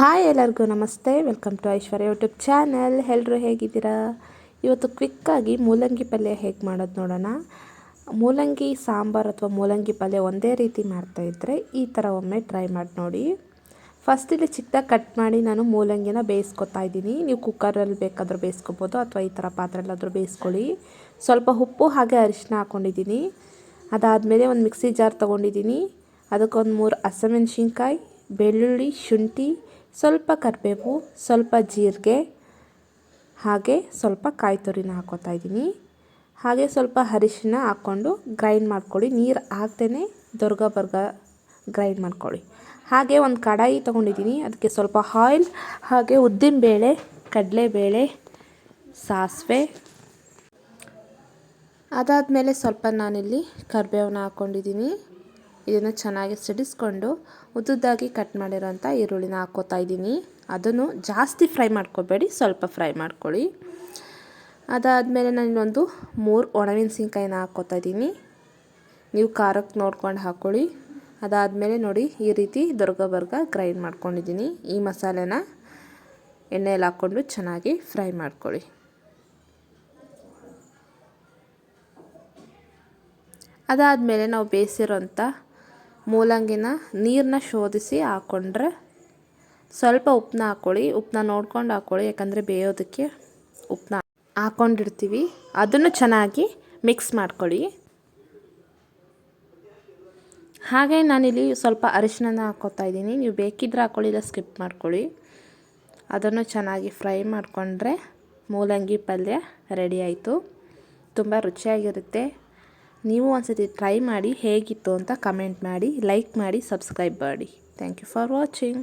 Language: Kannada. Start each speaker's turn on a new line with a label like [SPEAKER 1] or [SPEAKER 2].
[SPEAKER 1] ಹಾಯ್ ಎಲ್ಲರಿಗೂ ನಮಸ್ತೆ. Welcome to Aishwarya YouTube channel. ಎಲ್ಲರೂ ಹೇಗಿದ್ದೀರಾ? ಇವತ್ತು ಕ್ವಿಕ್ಕಾಗಿ ಮೂಲಂಗಿ ಪಲ್ಯ ಹೇಗೆ ಮಾಡೋದು ನೋಡೋಣ. ಮೂಲಂಗಿ, ಸಾಂಬಾರು ಅಥವಾ ಮೂಲಂಗಿ ಪಲ್ಯ ಒಂದೇ ರೀತಿ ಮಾಡ್ತಾಯಿದ್ರೆ ಈ ಥರ ಒಮ್ಮೆ ಟ್ರೈ ಮಾಡಿ ನೋಡಿ. ಫಸ್ಟ್ ಇಲ್ಲಿ ಚಿಕ್ಕದಾಗಿ ಕಟ್ ಮಾಡಿ ನಾನು ಮೂಲಂಗಿನ ಬೇಯಿಸ್ಕೊತಾ ಇದ್ದೀನಿ. ನೀವು ಕುಕ್ಕರಲ್ಲಿ ಬೇಕಾದರೂ ಬೇಯಿಸ್ಕೊಬೋದು ಅಥವಾ ಈ ಥರ ಪಾತ್ರೆಲ್ಲಾದರೂ ಬೇಯಿಸ್ಕೊಳ್ಳಿ. ಸ್ವಲ್ಪ ಉಪ್ಪು ಹಾಗೆ ಅರಿಶಿನ ಹಾಕ್ಕೊಂಡಿದ್ದೀನಿ ಅದಾದಮೇಲೆ ಒಂದು ಮಿಕ್ಸಿ ಜಾರ್ ತೊಗೊಂಡಿದ್ದೀನಿ. ಅದಕ್ಕೊಂದು ಮೂರು ಹಸಿಮೆಣ್ಸಿನ್ಕಾಯಿ, ಬೆಳ್ಳುಳ್ಳಿ, ಶುಂಠಿ ಸ್ವಲ್ಪ ಕರಿಬೇವು, ಸ್ವಲ್ಪ ಜೀರಿಗೆ, ಹಾಗೆ ಸ್ವಲ್ಪ ಕಾಯಿ ತುರಿನ ಹಾಕೋತಾ ಇದ್ದೀನಿ. ಹಾಗೆ ಸ್ವಲ್ಪ ಅರಿಶಿನ ಹಾಕ್ಕೊಂಡು ಗ್ರೈಂಡ್ ಮಾಡ್ಕೊಳ್ಳಿ. ನೀರು ಹಾಕ್ದೇ ದೊರ್ಗ ಬರ್ಗ ಗ್ರೈಂಡ್ ಮಾಡ್ಕೊಳ್ಳಿ. ಹಾಗೆ ಒಂದು ಕಡಾಯಿ ತೊಗೊಂಡಿದ್ದೀನಿ. ಅದಕ್ಕೆ ಸ್ವಲ್ಪ ಆಯಿಲ್ ಹಾಗೆ ಉದ್ದಿನಬೇಳೆ, ಕಡಲೆಬೇಳೆ, ಸಾಸಿವೆ. ಅದಾದಮೇಲೆ ಸ್ವಲ್ಪ ನಾನಿಲ್ಲಿ ಕರಿಬೇವನ್ನ ಹಾಕ್ಕೊಂಡಿದ್ದೀನಿ ಇದನ್ನು ಚೆನ್ನಾಗಿ ಸಿಡಿಸ್ಕೊಂಡು ಉದ್ದುದ್ದಾಗಿ ಕಟ್ ಮಾಡಿರೋಂಥ ಈರುಳ್ಳಿನ ಹಾಕೋತಾ ಇದ್ದೀನಿ. ಅದನ್ನು ಜಾಸ್ತಿ ಫ್ರೈ ಮಾಡ್ಕೋಬೇಡಿ, ಸ್ವಲ್ಪ ಫ್ರೈ ಮಾಡ್ಕೊಳ್ಳಿ. ಅದಾದಮೇಲೆ ನಾನು ಇನ್ನೊಂದು ಮೂರು ಒಣಮೆಣಸಿನ್ಕಾಯಿನ ಹಾಕೋತಾ ಇದ್ದೀನಿ. ನೀವು ಖಾರಕ್ಕೆ ನೋಡ್ಕೊಂಡು ಹಾಕ್ಕೊಳ್ಳಿ ಅದಾದಮೇಲೆ ನೋಡಿ ಈ ರೀತಿ ದೊರ್ಗ ಬರ್ಗ ಗ್ರೈಂಡ್ ಮಾಡ್ಕೊಂಡಿದ್ದೀನಿ. ಈ ಮಸಾಲೆನ ಎಣ್ಣೆಯಲ್ಲಿ ಹಾಕ್ಕೊಂಡು ಚೆನ್ನಾಗಿ ಫ್ರೈ ಮಾಡ್ಕೊಳ್ಳಿ. ಅದಾದಮೇಲೆ ನಾವು ಬೇಯಿಸಿರೋಂಥ ಮೂಲಂಗಿನ ನೀರನ್ನ ಶೋಧಿಸಿ ಹಾಕ್ಕೊಂಡ್ರೆ ಸ್ವಲ್ಪ ಉಪ್ಪನ್ನ ಹಾಕ್ಕೊಳ್ಳಿ ಉಪ್ಪನ್ನ ನೋಡ್ಕೊಂಡು ಹಾಕ್ಕೊಳ್ಳಿ ಯಾಕಂದರೆ ಬೇಯೋದಕ್ಕೆ ಉಪ್ಪನ್ನ ಹಾಕ್ಕೊಂಡಿರ್ತೀವಿ ಅದನ್ನು ಚೆನ್ನಾಗಿ ಮಿಕ್ಸ್ ಮಾಡ್ಕೊಳ್ಳಿ. ಹಾಗೆ ನಾನಿಲ್ಲಿ ಸ್ವಲ್ಪ ಅರಿಶಿನ ಹಾಕ್ಕೋತಾ ಇದ್ದೀನಿ. ನೀವು ಬೇಕಿದ್ರೆ ಹಾಕ್ಕೊಳ್ಳಿ ಇಲ್ಲ ಸ್ಕಿಪ್ ಮಾಡ್ಕೊಳ್ಳಿ. ಅದನ್ನು ಚೆನ್ನಾಗಿ ಫ್ರೈ ಮಾಡಿಕೊಂಡ್ರೆ ಮೂಲಂಗಿ ಪಲ್ಯ ರೆಡಿ ಆಯಿತು. ತುಂಬ ರುಚಿಯಾಗಿರುತ್ತೆ. ನೀವು ಒಂದ್ಸತಿ ಟ್ರೈ ಮಾಡಿ ಹೇಗಿತ್ತು ಅಂತ ಕಮೆಂಟ್ ಮಾಡಿ ಲೈಕ್ ಮಾಡಿ ಸಬ್ಸ್ಕ್ರೈಬ್ ಮಾಡಿ. Thank you for watching